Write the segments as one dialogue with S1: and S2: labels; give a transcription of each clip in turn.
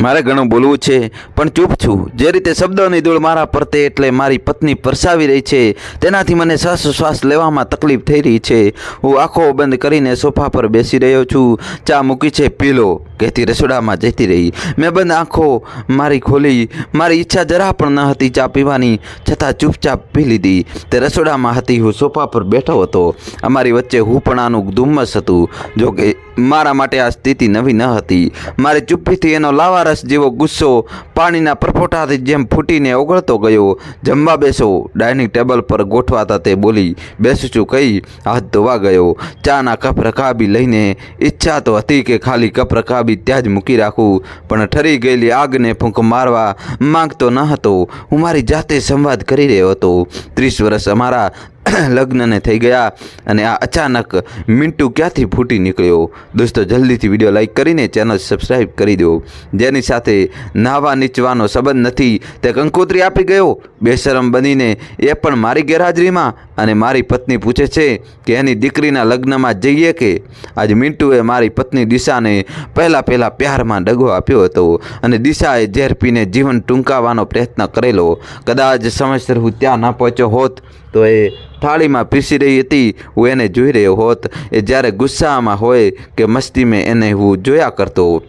S1: મારે ઘણું બોલવું છે, પણ ચૂપ છું. જે રીતે શબ્દોની ધૂળ મારા પરતે એટલે મારી પત્ની પરસાવી રહી છે, તેનાથી મને શ્વાસોશ્વાસ લેવામાં તકલીફ થઈ રહી છે. હું આંખો બંધ કરીને સોફા પર બેસી રહ્યો છું. ચા મૂકી છે, પીલો. કહેતી રસોડામાં જતી રહી. મેં બંધ આંખો મારી ખોલી, મારી ઈચ્છા જરા પણ ન હતી ચા પીવાની, છતાં ચૂપચાપ પી લીધી. તે રસોડામાં હતી, હું સોફા પર બેઠો હતો. અમારી વચ્ચે હુપણાનું ધુમ્મસ હતું જોકે મારા માટે આ સ્થિતિ નવી ન હતી. મારી ચૂપ્પીથી એનો લાવારસ જેવો ગુસ્સો પાણીના પરફોટાથી જેમ ફૂટીને ઓગળતો ગયો, જમવા બેસો, ડાઇનિંગ ટેબલ પર ગોઠવાતા તે બોલી, બેસું કહી હાથ ધોવા ગયો. ચાના કપ રકાબી લઈને ઈચ્છા તો હતી કે ખાલી કપ રકાબી ત્યાં જ મૂકી રાખું, પણ ઠરી ગયેલી આગને ફૂંક મારવા માંગતો ન હતો. હું મારી જાતે સંવાદ કરી રહ્યો હતો. ત્રીસ વર્ષ અમારા લગ્નને થઈ ગયા અને આ અચાનક મિન્ટુ ક્યાંથી ફૂટી નીકળ્યો? દોસ્તો, જલ્દીથી વીડિયો લાઈક કરીને ચેનલ સબસ્ક્રાઈબ કરી દો. જેની સાથે નાહવા નીચવાનો સંબંધ નથી, તે કંકોત્રી આપી ગયો. બેશરમ બનીને એ પણ મારી ગેરહાજરીમાં અને મારી પત્ની પૂછે છે કે એની દીકરીના લગ્નમાં જઈએ કે? આજે મિન્ટુએ મારી પત્ની દિશાને પહેલાં પહેલાં પ્યારમાં ડગો આપ્યો હતો અને દિશાએ ઝેર પીને જીવન ટૂંકાવવાનો પ્રયત્ન કરેલો. કદાચ સમયસર હું ત્યાં ન પહોંચ્યો હોત તો એ થાળીમાં પીસી રહી હતી, હું એને જોઈ રહ્યો હોત. એ જ્યારે ગુસ્સામાં હોય કે મસ્તીમાં એને હું જોયા કરતો.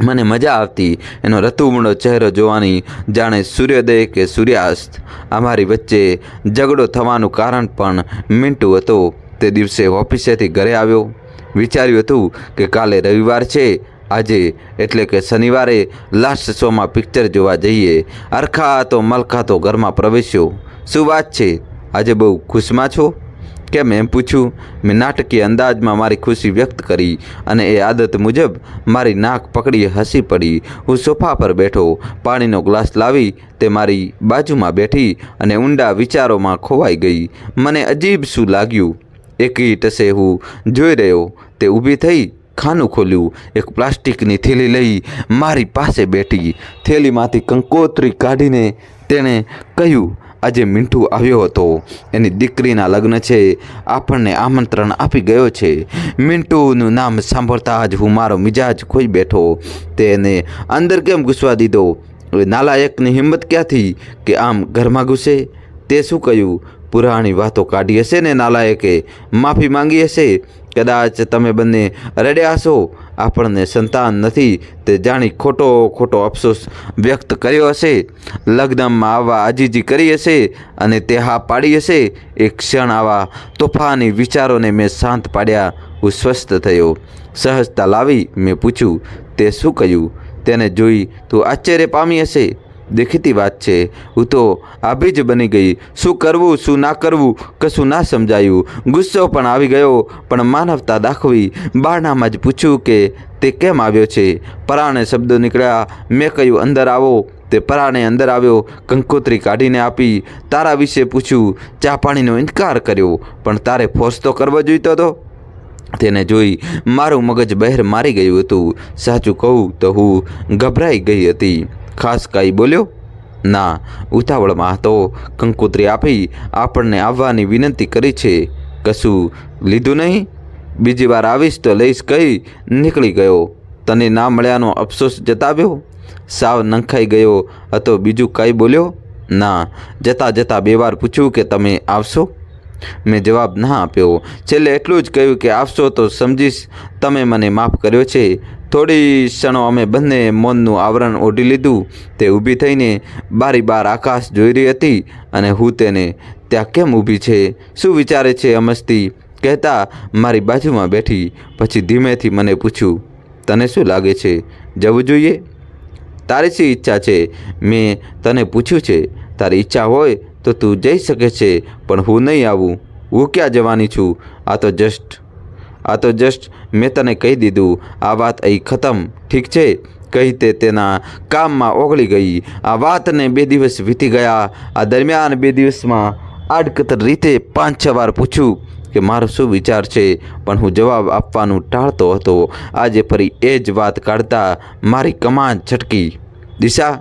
S1: મને મજા આવતી. એનો રતુમણો ચહેરો જોવાની જાણે સૂર્યોદય કે સૂર્યાસ્ત. અમારી વચ્ચે ઝઘડો થવાનું કારણ પણ મિન્ટુ હતો. તે દિવસે ઓફિસેથી ઘરે આવ્યો. વિચાર્યું હતું કે કાલે રવિવાર છે. આજે એટલે કે શનિવારે લાસ્ટ શોમાં પિક્ચર જોવા જઈએ. અરખા તો મલખા તો ઘરમાં પ્રવેશ્યો. શું વાત છે? આજે બહુ ખુશમાં છો? કેમ એમ પૂછ્યું, મેં નાટકીય અંદાજમાં મારી ખુશી વ્યક્ત કરી અને એ આદત મુજબ મારી નાક પકડી હસી પડી. હું સોફા પર બેઠો, પાણીનો ગ્લાસ લાવી તે મારી બાજુમાં બેઠી અને ઊંડા વિચારોમાં ખોવાઈ ગઈ. મને અજીબ શું લાગ્યું? એકી ટસે હું જોઈ રહ્યો, તે ઊભી થઈ ખાનું ખોલ્યું, એક પ્લાસ્ટિકની થેલી લઈ મારી પાસે બેઠી. થેલીમાંથી કંકોત્રી કાઢીને તેણે કહ્યું આજે મિન્ટુ આવ્યો હતો. એની દીકરીના લગ્ન છે. આપણને આમંત્રણ આપી ગયો છે. મિન્ટુનું નામ સાંભળતા જ હું મારો મિજાજ ખોઈ બેઠો. તેને અંદર કેમ ઘૂસવા દીધો? નાલાયકની હિંમત ક્યાંથી કે આમ ઘરમાં ઘૂસે? તે શું કહ્યું? પુરાણી વાતો કાઢી હશે ને નાલાયકે? માફી માંગી હશે? કદાચ તમે બંને રડ્યા હશો. આપણને સંતાન નથી. તે જાણી ખોટો ખોટો અફસોસ વ્યક્ત કર્યો હશે. લગ્નમાં આવવા આજીજી કરી હશે અને તે હા પાડી હશે. એક ક્ષણ આવા તોફાની વિચારોને મેં શાંત પાડ્યા. હું સ્વસ્થ થયો. સહજતા લાવી મેં પૂછ્યું, તે શું કહ્યું? તેને જોઈ તું આશ્ચર્ય પામી હશે. દેખીતી વાત છે. હું તો આભી જ બની ગઈ. શું કરવું, શું ના કરવું, કશું ના સમજાયું. ગુસ્સો પણ આવી ગયો, પણ માનવતા દાખવી. બારણામાં જ પૂછ્યું કે તે કેમ આવ્યો છે? પરાણે શબ્દો નીકળ્યા. મેં કહ્યું, અંદર આવો. તે પરાણે અંદર આવ્યો, કંકોત્રી કાઢીને આપી. તારા વિશે પૂછ્યું. ચા પાણીનો ઇનકાર કર્યો, પણ તારે ફોર્સ તો કરવો જોઈતો હતો તેને જોઈ મારું મગજ બહેર મારી ગયું હતું. સાચું કહું તો હું ગભરાઈ ગઈ હતી. ખાસ કાંઈ બોલ્યો? ના, ઉતાવળમાં તો કંકોત્રી આપી આપણને આવવાની વિનંતી કરી છે. કશું લીધું નહીં? બીજી વાર આવીશ તો લઈશ કહી નીકળી ગયો. તને ના મળ્યાનો અફસોસ જતાવ્યો? સાવ નંખાઈ ગયો હતો, બીજું કાંઈ બોલ્યો? ના, જતાં જતાં બે વાર પૂછ્યું કે તમે આવશો? મેં જવાબ ના આપ્યો. છેલ્લે એટલું જ કહ્યું કે આવશો તો સમજીશ. તમે મને માફ કર્યો છે. થોડી ક્ષણો અમે બંને મૌનનું આવરણ ઓઢી લીધું. તે ઊભી થઈને બારી બાર આકાશ જોઈ રહી હતી અને હું તેને, ત્યાં કેમ ઊભી છે? શું વિચારે છે અમસ્તી? કહેતા મારી બાજુમાં બેઠી. પછી ધીમેથી મને પૂછ્યું, તને શું લાગે છે? જવું જોઈએ? તારી શી ઈચ્છા છે? મેં તને પૂછ્યું છે, તારી ઈચ્છા હોય તો તું જઈ શકે છે, પણ હું નહીં આવું. હું ક્યાં જવાની છું? આ તો જસ્ટ આ તો જસ્ટ મેં તને કહી દીધું. આ વાત અહીં ખતમ. ઠીક છે? કહી તે તેના કામમાં ઓગળી ગઈ. આ વાતને બે દિવસ વીતી ગયા. આ દરમિયાન બે દિવસમાં આડકતર રીતે પાંચ છ વાર પૂછ્યું કે મારો શું વિચાર છે? પણ હું જવાબ આપવાનું ટાળતો હતો. આજે ફરી એ જ વાત કાઢતા મારી કમાન છટકી. દિશા,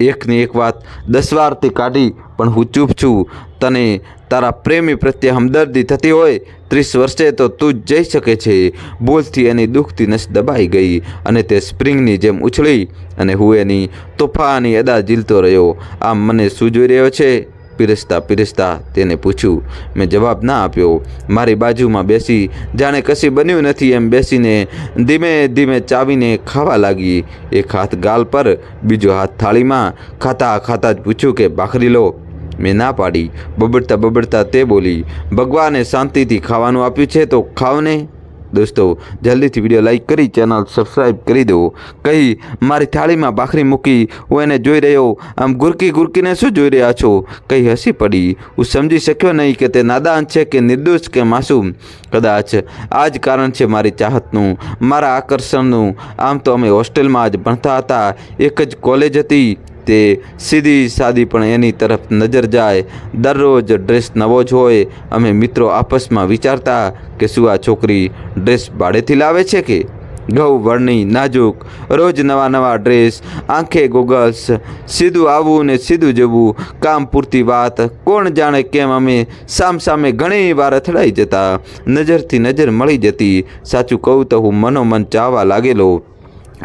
S1: એકની એક વાત દસ વારથી કાઢી, પણ હું ચૂપ છું. તને તારા પ્રેમી પ્રત્યે હમદર્દી થતી હોય, ત્રીસ વર્ષે તો તું જ જઈ શકે છે. બોલથી એની દુઃખથી નસ દબાઈ ગઈ અને તે સ્પ્રિંગની જેમ ઉછળી અને હું એની તોફાની અદા ઝીલતો રહ્યો. આમ મને જોઈ રહ્યો છે? પીરસતા પીરસતા તેને પૂછ્યું. મેં જવાબ ના આપ્યો. મારી બાજુમાં બેસી, જાણે કશી બન્યું નથી એમ બેસીને ધીમે ધીમે ચાવીને ખાવા લાગી. એક હાથ ગાલ પર, બીજો હાથ થાળીમાં, ખાતા ખાતા જ પૂછ્યું કે, ભાખરી લો. મેં ના પાડી. બબડતા બબડતા તે બોલી, ભગવાને શાંતિથી ખાવાનું આપ્યું છે તો ખાવ ને. દોસ્તો, જલ્દીથી વીડિયો લાઈક કરી, ચેનલ સબસ્ક્રાઈબ કરી દો. કહી, મારી થાળીમાં ભાખરી મૂકી, હું એને જોઈ રહ્યો. આમ ગુરકી ગુરકીને શું જોઈ રહ્યા છો? કહી હસી પડી. હું સમજી શક્યો નહીં કે તે નાદાન છે કે નિર્દોષ કે માસૂમ. કદાચ આ જ કારણ છે મારી ચાહતનું, મારા આકર્ષણનું. આમ તો અમે હોસ્ટેલમાં જ ભણતા હતા. એક જ કોલેજ હતી. તે સીધી સાદી પણ એની તરફ નજર જાય. દરરોજ ડ્રેસ નવો જ હોય. અમે મિત્રો આપસમાં વિચારતા કે શું આ છોકરી ડ્રેસ ભાડેથી લાવે છે કે? ઘઉં વર્ણી, નાજુક, રોજ નવા નવા ડ્રેસ, આંખે ગોગલ્સ, સીધું આવવું ને સીધું જવું, કામ પૂરતી વાત. કોણ જાણે કેમ અમે સામ સામે ઘણી વાર અથડાઈ જતા. નજરથી નજર મળી જતી. સાચું કહું તો હું મનોમન ચાહવા લાગેલો.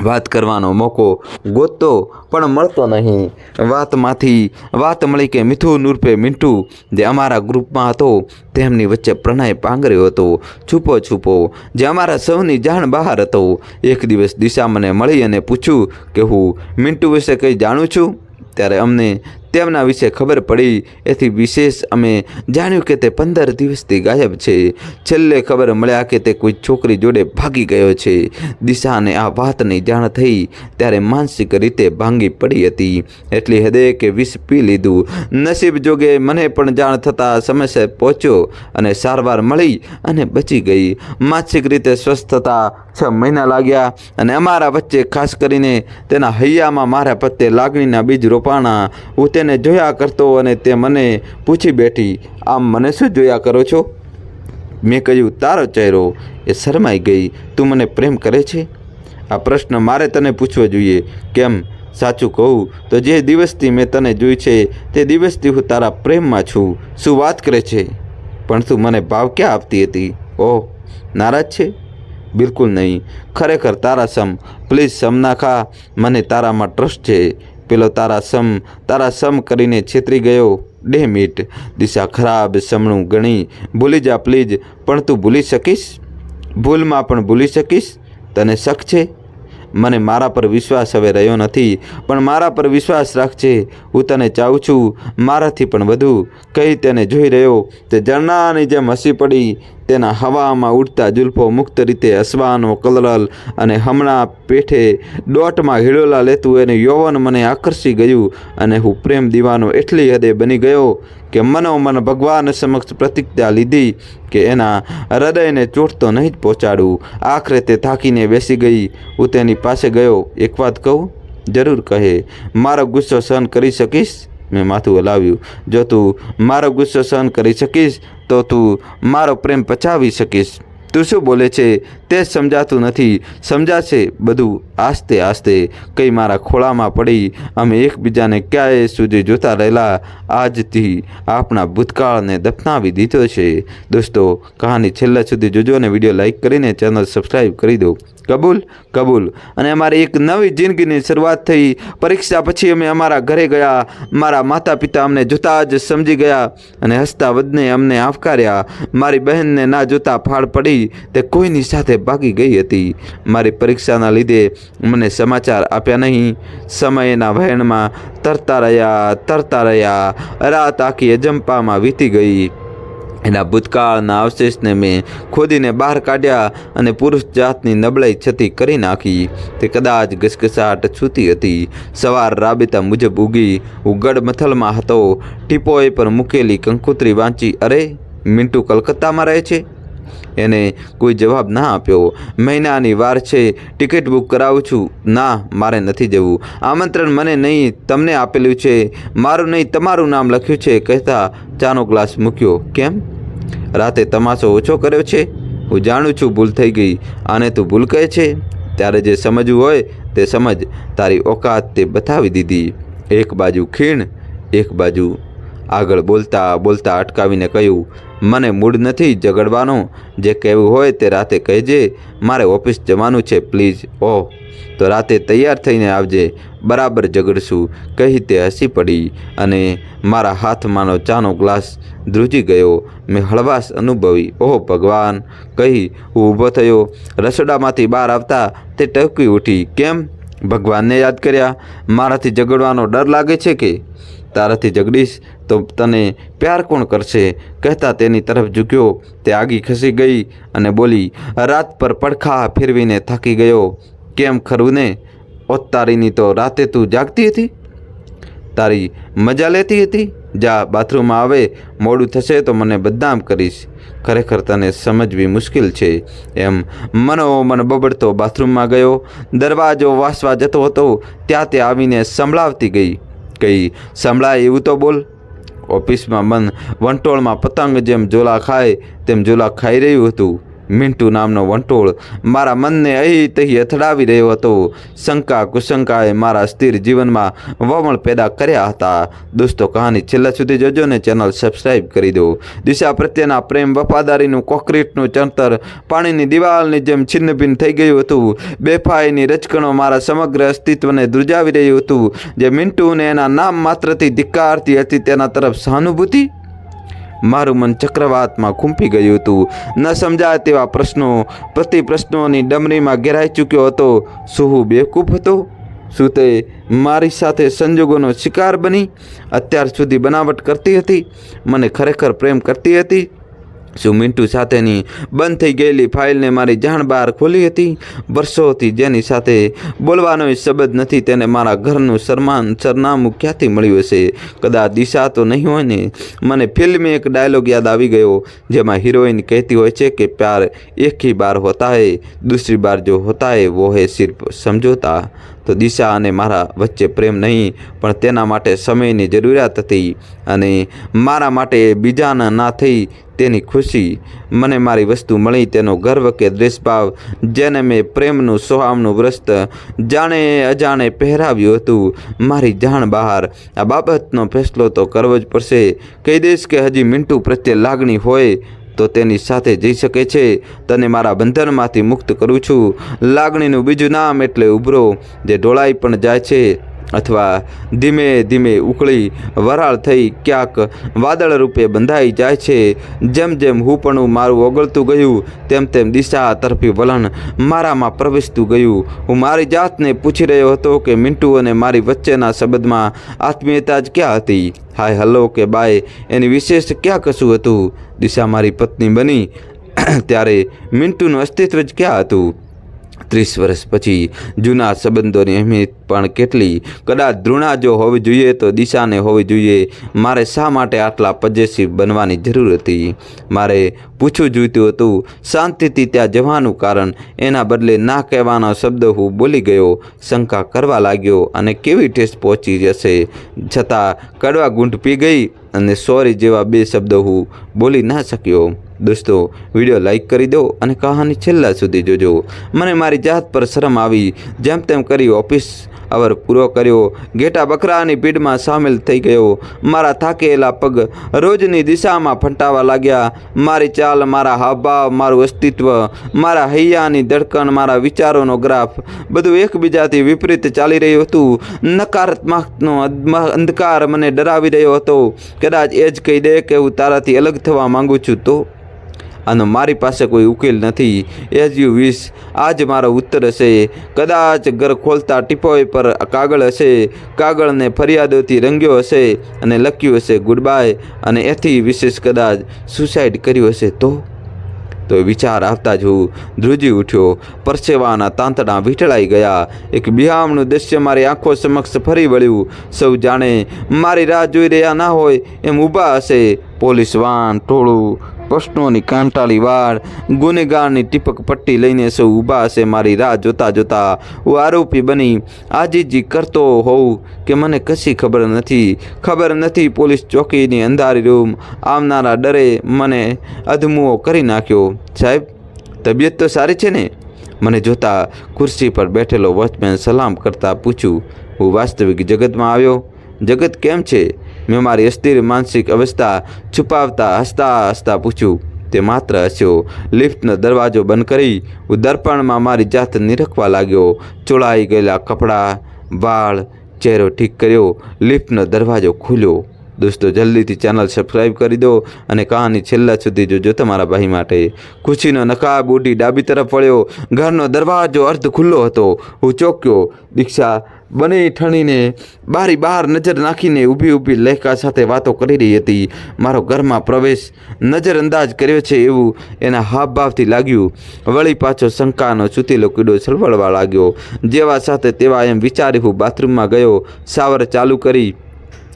S1: વાત કરવાનો મોકો ગોતતો પણ મળતો નહીં. વાતમાંથી વાત મળી કે મિથુન ઉર્ફે મિન્ટુ જે અમારા ગ્રુપમાં હતો, તેમની વચ્ચે પ્રણય પાંગર્યો હતો. છુપો છુપો, જે અમારા સૌની જાણ બહાર હતો. એક દિવસ દિશા મને મળી અને પૂછ્યું કે હું મિન્ટુ વિશે કંઈ જાણું છું? ત્યારે અમને તેમના વિશે ખબર પડી. એથી વિશેષ અમે જાણ્યું કે તે પંદર દિવસથી ગાયબ છે. છેલ્લે ખબર મળ્યા કે તે કોઈ છોકરી જોડે ભાગી ગયો છે. દિશાને આ વાતની જાણ થઈ ત્યારે માનસિક રીતે ભાંગી પડી હતી. એટલી હદે કે વિષ પી લીધું. નસીબ જોગે મને પણ જાણ થતાં સમયસર પહોંચ્યો અને સારવાર મળી અને બચી ગઈ. માનસિક રીતે સ્વસ્થ થતાં છ મહિના લાગ્યા અને અમારા વચ્ચે ખાસ કરીને તેના હૈયામાં મારા પ્રત્યે લાગણીના બીજ રોપાણા. હું તેને જોયા કરતો અને તે મને પૂછી બેઠી, આમ મને શું જોયા કરો છો? મેં કહ્યું, તારો ચહેરો એ શરમાઈ ગઈ. તું મને પ્રેમ કરે છે? આ પ્રશ્ન મારે તને પૂછવો જોઈએ. કેમ? સાચું કહું તો જે દિવસથી મેં તને જોઈ છે, તે દિવસથી હું તારા પ્રેમમાં છું. શું વાત કરે છે? પણ તું મને ભાવ ક્યાં આપતી હતી? ઓહ, નારાજ છે? બિલકુલ નહીં. ખરેખર તારા સમ, પ્લીઝ સમ ના ખા. મને તારામાં ટ્રસ્ટ છે. પેલો તારા સમ તારા સમ કરીને છેતરી ગયો. ડે મીટ, દિશા ખરાબ સમણું ગણી. ભૂલી જા પ્લીઝ, પણ તું ભૂલી શકીશ? ભૂલમાં પણ ભૂલી શકીશ? તને શક છે? મને મારા પર વિશ્વાસ હવે રહ્યો નથી, પણ મારા પર વિશ્વાસ રાખજે હું તને ચાહું છું, મારાથી પણ વધુ. કહી તેને જોઈ રહ્યો? તે ઝરણાની જેમ હસી પડી. તેના હવામાં ઉડતા જુલ્ફો મુક્ત રીતે હસવાનો કલરલ અને હમણાં પેઠે દોટમાં હિડોલા લેતું એને યૌવન મને આકર્ષી ગયું અને હું પ્રેમ દીવાનો એટલી હદે બની ગયો કે મનોમન ભગવાન સમક્ષ પ્રતિજ્ઞા લીધી કે એના હૃદયને ચોટતો નહીં જ પહોંચાડું. આખરે તે થાકીને બેસી ગઈ. હું તેની પાસે ગયો. એક વાત કહું? જરૂર કહે. મારો ગુસ્સો સહન કરી શકીશ? મેં માથું હલાવ્યું. જો તું મારો ગુસ્સો સહન કરી શકીશ, તો તું મારો પ્રેમ પચાવી શકીશ. તું શું બોલે છે? તે સમજાતું નથી. સમજાશે બધું. આસ્તે આસ્તે કંઈ મારા ખોળામાં પડી. અમે એકબીજાને ક્યાંય સુધી જોતા રહેલા. આજથી આપણા ભૂતકાળને દફનાવી દીધો છે. દોસ્તો, કહાની છેલ્લા સુધી જોજો અને વીડિયો લાઇક કરીને ચેનલ સબસ્ક્રાઈબ કરી દો. કબૂલ? કબૂલ. અને અમારી એક નવી જિંદગીની શરૂઆત થઈ. પરીક્ષા પછી અમે અમારા ઘરે ગયા. મારા માતા પિતા અમને જોતા જ સમજી ગયા અને હસતા વધને અમને આવકાર્યા. મારી બહેનને ના જોતા ફાળ પડી. તે કોઈની સાથે ભાગી ગઈ હતી. મારી પરીક્ષાના લીધે મને સમાચાર આપ્યા નહીં. સમયના વહેણમાં તરતા રહ્યા તરતા રહ્યા. રાત આખી અજંપામાં વીતી ગઈ. એના ભૂતકાળના અવશેષને મેં ખોદીને બહાર કાઢ્યા અને પુરુષ જાતની નબળાઈ છતી કરી નાખી. તે કદાચ ઘસઘસાટ છૂતી હતી. સવાર રાબેતા મુજબ ઉગી હું ગડમથલમાં હતો. ટીપોએ પર મૂકેલી કંકોત્રી વાંચી, અરે મિન્ટુ કલકત્તામાં રહે છે? એને કોઈ જવાબ ના આપ્યો. મહિનાની વાર છે, ટિકિટ બુક કરાવું છું. ના, મારે નથી જવું. આમંત્રણ મને નહીં, તમને આપેલું છે. મારું નહીં, તમારું નામ લખ્યું છે, કહેતા ચાનો ગ્લાસ મૂક્યો. કેમ? રાતે તમાશો ઓછો કર્યો છે? હું જાણું છું ભૂલ થઈ ગઈ. આને તું ભૂલ કહે છે? ત્યારે જે સમજવું હોય તે સમજ. તારી ઓકાત તે બતાવી દીધી. એક બાજુ ખીણ, એક બાજુ આગળ બોલતા બોલતા અટકાવીને કહ્યું, મને મૂડ નથી ઝઘડવાનો. જે કહેવું હોય તે રાતે કહેજે. મારે ઓફિસ જવાનું છે, પ્લીઝ, ઓહ. તો રાતે તૈયાર થઈને આવજે. બરાબર ઝઘડશું. કહી તે હસી પડી અને મારા હાથમાંનો ચાનો ગ્લાસ ધ્રુજી ગયો. મેં હળવાશ અનુભવી. ઓહ, ભગવાન. કહી હું ઊભો થયો. રસોડામાંથી બહાર આવતા તે ટકી ઉઠી. કેમ? ભગવાનને યાદ કર્યા? મારાથી ઝઘડવાનો ડર લાગે છે કે? તારાથી જગડીશ તો તને પ્યાર કોણ કરશે? કહેતા તેની તરફ ઝૂક્યો. તે આગી ખસી ગઈ અને બોલી, રાત પર પડખા ફેરવીને થાકી ગયો. કેમ ખરું ને ઓત્તારીની તો રાતે તું જાગતી હતી? તારી મજા લેતી હતી? જા, બાથરૂમમાં આવે. મોડું થશે તો મને બદનામ કરીશ. ખરેખર તને સમજવી મુશ્કેલ છે. એમ મનો મન બબડતો બાથરૂમમાં ગયો. દરવાજો વાસવા જતો હતો. ત્યાં તે આવીને સંભળાવતી ગઈ. કઈ સંભળાય એવું તો બોલ. ઓફિસમાં મન વંટોળમાં પતંગ જેમ ઝોલા ખાય, તેમ ઝોલા ખાઈ રહ્યું હતું. મિન્ટુ નામનો વંટોળ મારા મનને અહીં તહી અથડાવી રહ્યો હતો. શંકા કુશંકાએ મારા સ્થિર જીવનમાં વમણ પેદા કર્યા હતા. દોસ્તો, કહાની છેલ્લા સુધી જોજો ને ચેનલ સબસ્ક્રાઈબ કરી દો. દિશા પ્રત્યેના પ્રેમ વફાદારીનું કોન્ક્રીટનું ચણતર પાણીની દિવાલની જેમ છિન્નભિન્ન થઈ ગયું હતું. બેફાઈની રચકણો મારા સમગ્ર અસ્તિત્વને ધ્રુજાવી રહ્યું હતું. જે મિન્ટુને એના નામ માત્રથી ધિક્કારતી હતી તેના તરફ સહાનુભૂતિ મારું મન ચક્રવાતમાં ખૂંપી ગયું હતું. ન સમજાય તેવા પ્રશ્નો, પ્રતિ પ્રશ્નોની ડમરીમાં ઘેરાઈ ચૂક્યો હતો. શું હું બેવકૂફ હતો. શું તે મારી સાથે સંજોગોનો શિકાર બની. અત્યાર સુધી બનાવટ કરતી હતી. મને ખરેખર પ્રેમ કરતી હતી. શું મિન્ટુ સાથેની બંધ થઈ ગયેલી ફાઇલને મારી જાણ બહાર ખોલી હતી? વર્ષોથી જેની સાથે બોલવાનો શબ્દ નથી, તેને મારા ઘરનું સરમાન સરનામું ક્યાંથી મળ્યું હશે? કદાચ દિશા તો નહીં હોય ને? મને ફિલ્મ એક ડાયલોગ યાદ આવી ગયો, જેમાં હિરોઈન કહેતી હોય છે કે પ્યાર એક હી બાર હોતા હૈ દૂસરી બાર જો હોતા હૈ વો હૈ સિર્ફ સમજોતા તો દિશા અને મારા વચ્ચે પ્રેમ નહીં, પણ તેના માટે સમયની જરૂરિયાત હતી અને મારા માટે બીજાના ના થઈ તેની ખુશી. મને મારી વસ્તુ મળી તેનો ગર્વ કે દ્વેષભાવ, જેને મેં પ્રેમનું સોહામનું વ્રસ્ત, જાણે અજાણે પહેરાવ્યું હતું. મારી જાણ બહાર, આ બાબતનો ફેસલો તો કરવો જ પડશે. કહી દઈશ કે હજી મિન્ટુ પ્રત્યે લાગણી હોય તો તેની સાથે જઈ શકે છે. તને મારા બંધનમાંથી મુક્ત કરું છું. લાગણીનું બીજું નામ એટલે ઉભરો, જે ઢોળાઈ પણ જાય છે. અથવા ધીમે ધીમે ઉકળી વરાળ થઈ ક્યાંક વાદળ રૂપે બંધાઈ જાય છે. જેમ જેમ હું પણ મારું ઓગળતું ગયું, તેમ તેમ દિશા તરફી વલણ મારામાં પ્રવેશતું ગયું. હું મારી જાતને પૂછી રહ્યો હતો કે મિન્ટુ અને મારી વચ્ચેના સંબંધમાં આત્મીયતા જ ક્યાં હતી? હાય, હલો કે બાય, એની વિશેષ ક્યાં કશું હતું? દિશા મારી પત્ની બની, ત્યારે મિન્ટુનું અસ્તિત્વ જ ક્યાં હતું? ત્રીસ વર્ષ પછી જૂના સંબંધોની અહેમિયત પણ કેટલી? કદાચ ધૃણા જો હોવી જોઈએ તો દિશાને હોવી જોઈએ. મારે શા માટે આટલા પજેસિવ બનવાની જરૂર હતી? મારે પૂછવું જોઈતું હતું, શાંતિથી ત્યાં જવાનું કારણ એના બદલે ના કહેવાનો શબ્દ હું બોલી ગયો, શંકા કરવા લાગ્યો અને કેવી ટેસ્ટ પહોંચી જશે? છતાં કડવા ગુંઠ પી ગઈ અને સોરી જેવા બે શબ્દો હું બોલી ના શક્યો. દોસ્તો, વીડિયો લાઈક કરી દો અને કહાની છેલ્લા સુધી જોજો. મને મારી જાત પર શરમ આવી, જેમ તેમ કરી ઓફિસ અવર પૂરો કર્યો. ઘેટા બકરાની પીડમાં સામેલ થઈ ગયો. મારા થાકેલા પગ રોજની દિશામાં ફંટાવા લાગ્યા. મારી ચાલ, મારા હાવભાવ, મારું અસ્તિત્વ, મારા હૈયાની ધડકણ, મારા વિચારોનો ગ્રાફ, બધું એકબીજાથી વિપરીત ચાલી રહ્યું હતું. નકારાત્મકનો અંધકાર મને ડરાવી રહ્યો હતો. કદાચ એ જ કહી દે કે હું તારાથી અલગ થવા માંગુ છું તો? અને મારી પાસે કોઈ ઉકેલ નથી. એઝ યુ વિશ આજ મારો ઉત્તર હશે. કદાચ ઘર ખોલતા ટીપોય પર કાગળ હશે. કાગળને ફરિયાદોથી રંગ્યો હશે અને લખ્યું હશે ગુડ બાય અને એથી વિશેષ કદાચ સુસાઇડ કર્યું હશે તો? તો વિચાર આવતા જ હું ધ્રુજી ઉઠ્યો. પરસેવાના તાંતણા વીંટળાઈ ગયા. એક બિહામણું દ્રશ્ય મારી આંખો સમક્ષ ફરી વળ્યું. સૌ જાણે, મારી રાહ જોઈ રહ્યા ના હોય, એમ ઊભા હશે. પોલીસ વાન, ટોળું પ્રશ્નોની કાંટાળી વાળ, ગુનેગારની ટીપક પટ્ટી લઈને સૌ ઊભા હશે મારી રાહ જોતા જોતા. હું આરોપી બની. આજીજી કરતો હોઉં કે મને કશી ખબર નથી. ખબર નથી પોલીસ ચોકીની અંધારી રૂમ આવનારા ડરે મને અધમુઓ કરી નાખ્યો. સાહેબ, તબિયત તો સારી છે ને? મને જોતા ખુરશી પર બેઠેલો વોચમેન સલામ કરતા પૂછ્યું, હું વાસ્તવિક જગતમાં આવ્યો? જગત કેમ છે? મેં મારી અસ્થિર માનસિક અવસ્થા છુપાવતા હસતા હસતા પૂછ્યું, તે માત્ર હસ્યો લિફ્ટનો દરવાજો બંધ કરી હું દર્પણમાં મારી જાત નિરખવા લાગ્યો. ચોળાઈ ગયેલા કપડાં, વાળ, ચહેરો ઠીક કર્યો. લિફ્ટનો દરવાજો ખુલ્યો. દોસ્તો, જલ્દીથી ચેનલ સબસ્ક્રાઈબ કરી દો અને કહાની છેલ્લા સુધી જોજો તમારા ભાઈ માટે. ખુશીનો નકાબ ઉડી ડાબી તરફ વળ્યો. ઘરનો દરવાજો અર્ધ ખુલ્લો હતો. હું ચોક્યો. દીક્ષા બને ઠણીને બારી બહાર નજર નાખીને ઊભી ઊભી લહેકા સાથે વાતો કરી રહી હતી. મારો ઘરમાં પ્રવેશ નજરઅંદાજ કર્યો છે એવું એના હાવભાવથી લાગ્યું. વળી પાછો શંકાનો ચૂતીલો કીડો સળવળવા લાગ્યો. જેવા સાથે તેવા એમ વિચારી હું બાથરૂમમાં ગયો. સાવર ચાલુ કરી.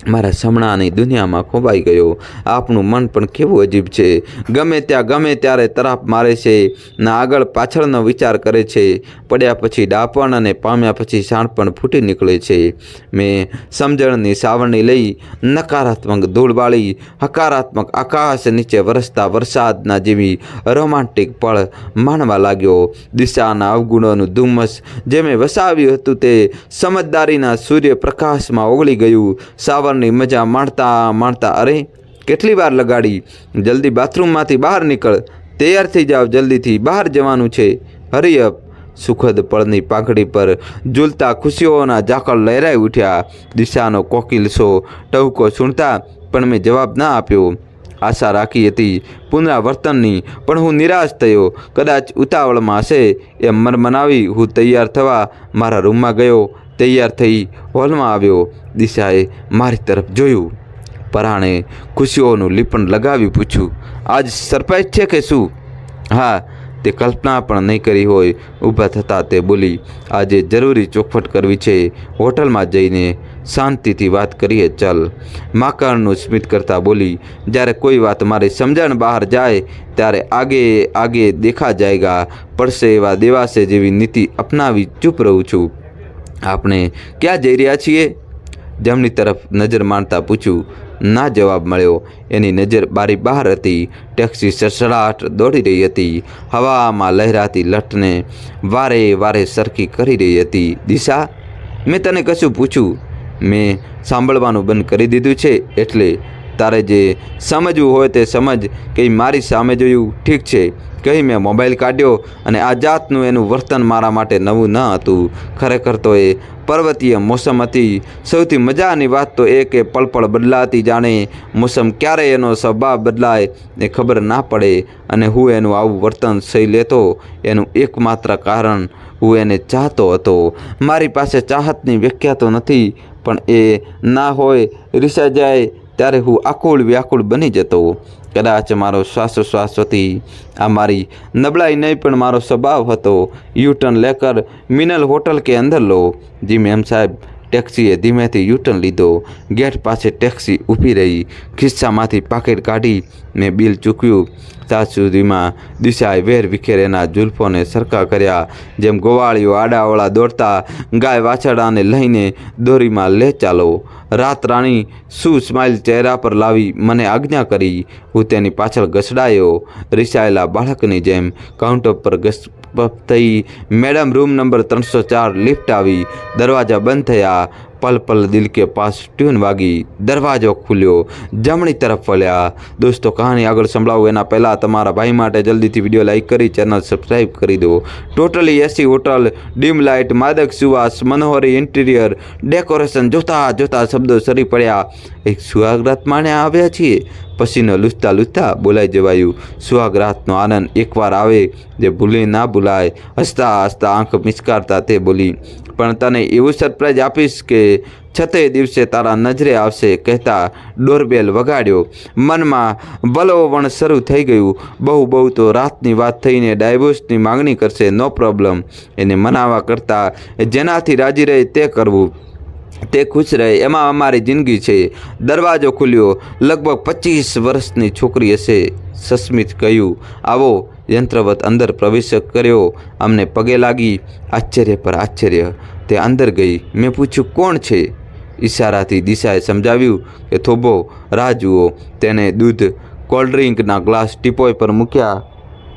S1: મારા સમણાની દુનિયામાં ખોવાઈ ગયો. આપનું મન પણ કેવું અજીબ છે. ગમે ત્યાં ગમે ત્યારે તરાપ મારે છે. ને આગળ પાછળનો વિચાર કરે છે. પડ્યા પછી ડાપણ અને પામ્યા પછી શાણપણ ફૂટી નીકળે છે. મેં સમજણની સાવરણી લઈ નકારાત્મક ધૂળવાળી હકારાત્મક આકાશ નીચે વરસતા વરસાદના જેવી રોમાન્ટિક પળ માણવા લાગ્યો. દિશાના અવગુણોનું ધુમ્મસ જે મેં વસાવ્યું હતું તે સમજદારીના સૂર્યપ્રકાશમાં ઓગળી ગયું. સાવરની મજા માણતા માણતા, અરે, કેટલી વાર લગાડી? જલ્દી બાથરૂમમાંથી બહાર નીકળ. તૈયાર થઈ જાઓ, જલ્દીથી. બહાર જવાનું છે. હરિયપ. સુખદ પળની પાંખડી પર ઝૂલતા ખુશીઓના ઝાકળ લહેરાઈ ઉઠ્યા. દિશાનો કોકિલસો ટહુકો સુણતા, પણ મેં જવાબ ના આપ્યો. આશા રાખી હતી પુનરાવર્તનની, પણ હું નિરાશ થયો. કદાચ ઉતાવળમાં હશે. એમ મન મનાવી હું તૈયાર થવા મારા રૂમમાં ગયો. તૈયાર થઈ હોલમાં આવ્યો. દિશાએ મારી તરફ જોયું. પરાણે ખુશીઓનું લીપણ લગાવી પૂછ્યું, આજ સરપ્રાઈઝ છે કે શું? હા, તે કલ્પના પણ નહીં કરી હોય. ઊભા થતાં તે બોલી, આજે જરૂરી ચોખવટ કરવી છે. હોટલમાં જઈને શાંતિથી વાત કરીએ, ચાલ. માકણનું સ્મિત કરતાં બોલી, જ્યારે કોઈ વાત મારી સમજણ બહાર જાય, ત્યારે આગે આગે દેખા જાયગા. પડશે એવા દેવાશે જેવી નીતિ અપનાવી ચૂપ રહું છું. આપણે ક્યાં જઈ રહ્યા છીએ? જમણી તરફ નજર મારતા પૂછ્યું. ના જવાબ મળ્યો. એની નજર બારી બહાર હતી. ટેક્સી સડસડાટ દોડી રહી હતી. હવામાં લહેરાતી લટને વારે વારે સરખી કરી રહી હતી. દિશા, મેં તને કશું પૂછ્યું? મેં સાંભળવાનું બંધ કરી દીધું છે, એટલે તારે જે સમજવું હોય તે સમજ કે મારી સામે જોયું ઠીક છે. કહી મેં મોબાઈલ કાઢ્યો અને આ જાતનું એનું વર્તન મારા માટે નવું ન હતું. ખરેખર તો એ પર્વતીય મોસમ હતી. સૌથી મજાની વાત તો એ કે પળ પળ બદલાતી જાણે મોસમ ક્યારે એનો સ્વભાવ બદલાય એ ખબર ના પડે અને હું એનું આવું વર્તન સહી લેતો એનું એકમાત્ર કારણ હું એને ચાહતો હતો. મારી પાસે ચાહતની વ્યાખ્યા તો નથી પણ એ ના હોય રીસા જાય ત્યારે હું આકુળ વ્યાકુળ બની જતો. કદાચ મારો શ્વાસોશ્વાસ હતી આ મારી નબળાઈ નહીં પણ મારો સ્વભાવ હતો. યુટર્ન લેકર મિનલ હોટલ કે અંદર લો. જી મેમ સાહેબ, ટેક્સીએ ધીમેથી યુટર્ન લીધો. ગેટ પાસે ટેક્સી ઊભી રહી. ખિસ્સામાંથી પાકેટ કાઢી મેં બિલ ચૂકવ્યું. ત્યાં સુધીમાં દિશાએ વેર વિખેરેના જુલ્ફોને સરખા કર્યા, જેમ ગોવાળીઓ આડાવળા દોડતા ગાય વાછડાને લઈને દોરીમાં લે ચાલો. રાત રાણી શું સ્માઇલ ચહેરા પર લાવી મને આજ્ઞા કરી? હું તેની પાછળ ઘસડાયો. રિસાયેલા બાળકની જેમ કાઉન્ટર પર ઘસ થઈ મેડમ રૂમ નંબર ત્રણસો ચાર લિફ્ટ આવી. દરવાજા બંધ થયા. પલ પલ દિલ કે પાસ ટ્યુન વાગી દરવાજો ખુલ્યો, જમણી તરફ વળ્યા. દોસ્તો, કહાની આગળ સંભળાવું એના પહેલાં તમારા ભાઈ માટે જલ્દીથી વીડિયો લાઇક કરી, ચેનલ સબસ્ક્રાઈબ કરી દો. Totally AC hotel dim light માદક સુવાસ, મનોહરી ઇન્ટિરિયર, ડેકોરેશન, જોતા જોતા શબ્દો સરી પડ્યા. એક સુહાગરાત માણે આવ્યા છીએ. પસીનો લૂછતા લૂછતા બોલાઈ જવાયું. સુહાગરાતનો આનંદ એકવાર આવે, જે ભૂલી ના ભૂલાય. હસતા હસતા આંખ મિચકારતા તે બોલી પણ તને એવું સરપ્રાઈઝ આપીશ કે છતે દિવસે તારા નજરે આવશે કહેતા ડોરબેલ વગાડ્યો. મનમાં વલોવણ શરૂ થઈ ગયું. બહુ બહુ તો રાતની વાત થઈને ડાયવોર્સની માગણી કરશે, નો પ્રોબ્લેમ. એને મનાવા કરતાં જેનાથી રાજી રહે તે કરવું. તે ખુશ રહે, એમાં અમારી જિંદગી છે. દરવાજો ખુલ્યો. લગભગ પચીસ વર્ષની છોકરી હશે, સસ્મિત કહ્યું. આવો યંત્રવત અંદર પ્રવેશ કર્યો. અમને પગે લાગી, આશ્ચર્ય પર આશ્ચર્ય, તે અંદર ગઈ. મેં પૂછ્યું, કોણ છે? ઈશારાથી દિશાએ સમજાવ્યું કે, થોભો રાહ જુઓ તેને દૂધ કોલ્ડ્રિંકના ગ્લાસ ટીપોય પર મૂક્યા.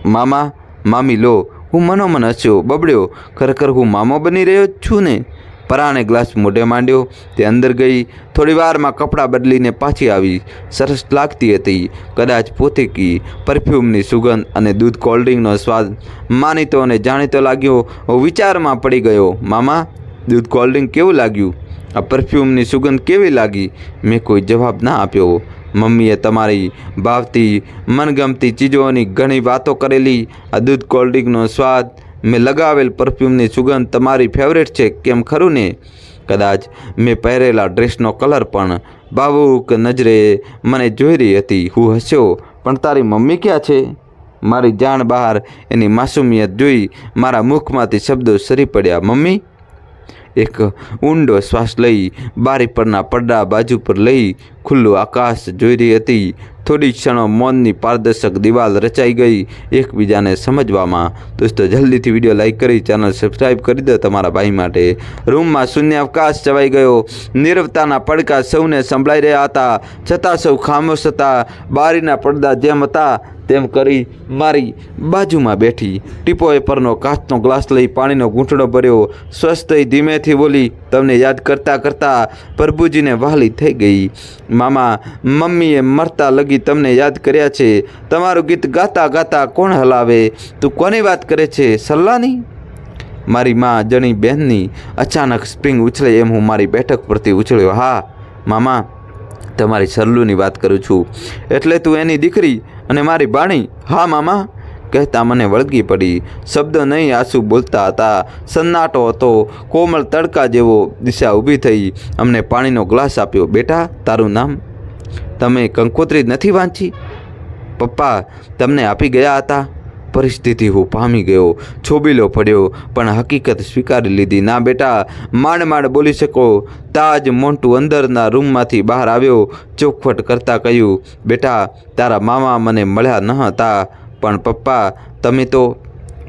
S1: મામા, મામી, લો. હું મનોમન હસ્યો, બબડ્યો. ખરેખર હું મામો બની રહ્યો છું ને? પરાણે ગ્લાસ મોઢે માંડ્યો, તે અંદર ગઈ, થોડી વારમાં કપડાં બદલીને પાછી આવી. સરસ લાગતી હતી, કદાચ પોતે કી પરફ્યુમની સુગંધ અને દૂધ કોલ્ડ્રિંકનો સ્વાદ. માનીતો અને જાણીતો લાગ્યો હું વિચારમાં પડી ગયો. મામા, દૂધ કોલ્ડ્રિંક કેવું લાગ્યું? આ પરફ્યુમની સુગંધ કેવી લાગી? મેં કોઈ જવાબ ના આપ્યો. મમ્મીએ તમારી ભાવતી, મનગમતી ચીજોની ઘણી વાતો કરેલી. આ દૂધ કોલ્ડ્રિંકનો સ્વાદ મેં લગાવેલ પરફ્યુમની સુગંધ તમારી ફેવરેટ છે. કેમ ખરું ને? કદાચ મેં પહેરેલા ડ્રેસનો કલર પણ ભાવુક નજરે મને જોઈ રહી હતી. હું હસ્યો, પણ તારી મમ્મી ક્યાં છે? મારી જાણ બહાર. એની માસુમિયત જોઈ મારા મુખમાંથી શબ્દો સરી પડ્યા. મમ્મી? એક ઊંડો શ્વાસ લઈ બારી પરના પડદા બાજુ પર લઈ ખુલ્લું આકાશ જોઈ રહી હતી. થોડી ક્ષણો મૌનની પારદર્શક દિવાલ રચાઈ ગઈ એકબીજાને સમજવામાં. દોસ્તો, જલ્દીથી વીડિયો લાઇક કરી, ચેનલ સબસ્ક્રાઈબ કરી દો તમારા ભાઈ માટે. રૂમમાં શૂન્યાવકાશ ચવાઈ ગયો. નીરવતાના પડકા સૌને સંભળાઈ રહ્યા હતા. છતાં સૌ ખામોશ હતા. બારીના પડદા જેમ હતા, તેમ કરી મારી બાજુમાં બેઠી. ટીપોએ પરનો કાચનો ગ્લાસ લઈ પાણીનો ઘૂંટડો ભર્યો. સ્વસ્થ થઈ ધીમેથી બોલી, તમને યાદ કરતાં કરતાં પ્રભુજીને વહાલી થઈ ગઈ. મામા, મમ્મીએ મરતા લગી તમને યાદ કર્યા છે. તમારું ગીત ગાતા ગાતા કોણ હલાવે? તું કોની વાત કરે છે? સલ્લાની? મારી મા જણી બહેનની અચાનક સ્પ્રિંગ ઉછળે એમ હું મારી બેઠક પરથી ઉછળ્યો. હા, મામા, તમારી સલ્લુની વાત કરું છું. એટલે તું એની દીકરી અને મારી બાણી? હા, મામા. કહેતા મને વળગી પડી. શબ્દ નહીં આંસુ બોલતા હતા. સન્નાટો હતો. કોમળ તડકા જેવો દિશા ઊભી થઈ. અમને પાણીનો ગ્લાસ આપ્યો. બેટા, તારું નામ? તમે કંકોત્રી નથી વાંચી? પપ્પા, તમને આપી ગયા હતા. પરિસ્થિતિ હું પામી ગયો, છોબીલો પડ્યો, પણ હકીકત સ્વીકારી લીધી. ના બેટા, માંડ માંડ બોલી શકો. તાજ મોન્ટું અંદરના રૂમમાંથી બહાર આવ્યો, ચોખવટ કરતાં કહ્યું, બેટા, તારા મામા મને મળ્યા ન હતા પણ પપ્પા, તમે તો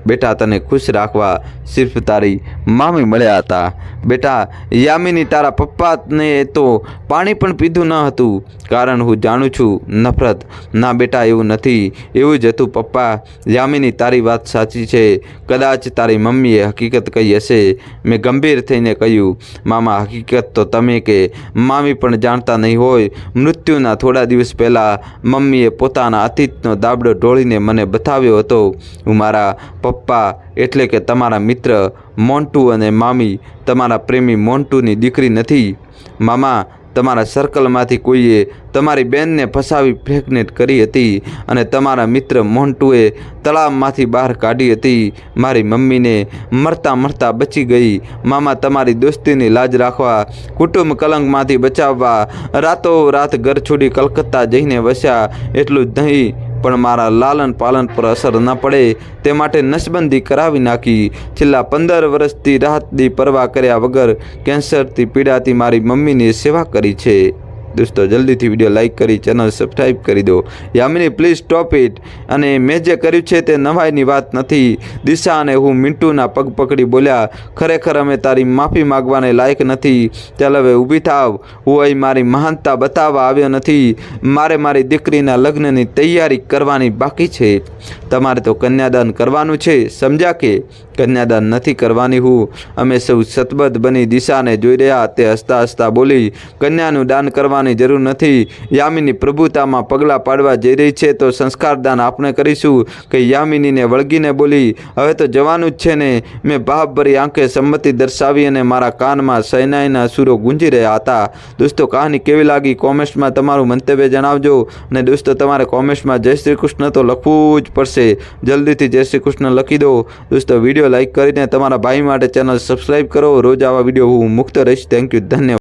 S1: બેટા તને ખુશ રાખવા સિર્ફ તારી મામી મળ્યા હતા. બેટા, યામિની તારા પપ્પાને તો પાણી પણ પીધું ન હતું. કારણ હું જાણું છું, નફરત. ના બેટા, એવું નથી. એવું જ હતું, પપ્પા. યામિની તારી વાત સાચી છે. કદાચ તારી મમ્મીએ હકીકત કહી હશે. મેં ગંભીર થઈને કહ્યું, મામા, હકીકત તો તમે કે મામી પણ જાણતા નહીં હોય. મૃત્યુના થોડા દિવસ પહેલાં મમ્મીએ પોતાના અતીતનો દાબડો ઢોળીને મને બતાવ્યો હતો. હું મારા પપ્પા એટલે કે તમારા મિત્ર મોન્ટુ અને મામી, તમારા પ્રેમી મોન્ટુની દીકરી નથી. મામા, તમારા સર્કલમાંથી કોઈએ તમારી બેનને ફસાવી પ્રેગ્નેટ કરી હતી અને તમારા મિત્ર મોન્ટુએ તળાવમાંથી બહાર કાઢી હતી. મારી મમ્મીને મરતા મરતા બચી ગઈ. મામા તમારી દોસ્તીની લાજ રાખવા, કુટુંબ કલંકમાંથી બચાવવા રાતો રાત ઘર છોડી કલકત્તા જઈને વસ્યા. એટલું જ નહીં પણ મારા લાલન પાલન પર અસર ન પડે, તે માટે નસબંધી કરાવી નાખી. છેલ્લા પંદર વર્ષથી રાહતની પરવા કર્યા વગર કેન્સરથી પીડાતી મારી મમ્મીની સેવા કરી છે. દોસ્તો, જલ્દીથી વીડિયો લાઇક કરી, ચેનલ સબસ્ક્રાઈબ કરી દો. યામિની પ્લીઝ સ્ટોપ ઇટ અને મેં જે કર્યું છે તે નવાઈની વાત નથી. દિશા અને હું મિન્ટુના પગ પકડી બોલ્યા, ખરેખર અમે તારી માફી માગવાને લાયક નથી. ચાલ હવે ઊભી થાવ. હું અહીં મારી મહાનતા બતાવવા આવ્યો નથી. મારે મારી દીકરીના લગ્નની તૈયારી કરવાની બાકી છે. તમારે તો કન્યાદાન કરવાનું છે. સમજ્યા કે કન્યાદાન નથી કરવાની હું. અમે સૌ સતબદ્ધ બની દિશાને જોઈ રહ્યા. તે હસતા હસતા બોલી, કન્યાનું દાન કરવાની જરૂર નથી. યામિની પ્રભુતામાં પગલાં પાડવા જઈ રહી છે, તો સંસ્કારદાન આપણે કરીશું. કે યામિનીને વળગીને બોલી, હવે તો જવાનું જ છે ને. મેં ભાવભરી આંખે સંમતિ દર્શાવી અને મારા કાનમાં સૈનાઈના સુરો ગુંજી રહ્યા હતા. દોસ્તો, કહાની કેવી લાગી? કોમેન્ટ્સમાં તમારું મંતવ્ય જણાવજો. અને દોસ્તો, તમારે કોમેન્ટ્સમાં જય શ્રી કૃષ્ણ તો લખવું જ પડશે. જલ્દીથી જય શ્રી કૃષ્ણ લખી દો. દોસ્તો, વીડિયો લાઈક કરીને તમારા ભાઈ માટે ચેનલ સબસ્ક્રાઈબ કરો. રોજ આવા વીડિયો હું મુક્ત રહીશ. થેન્ક યુ ધન્યવાદ.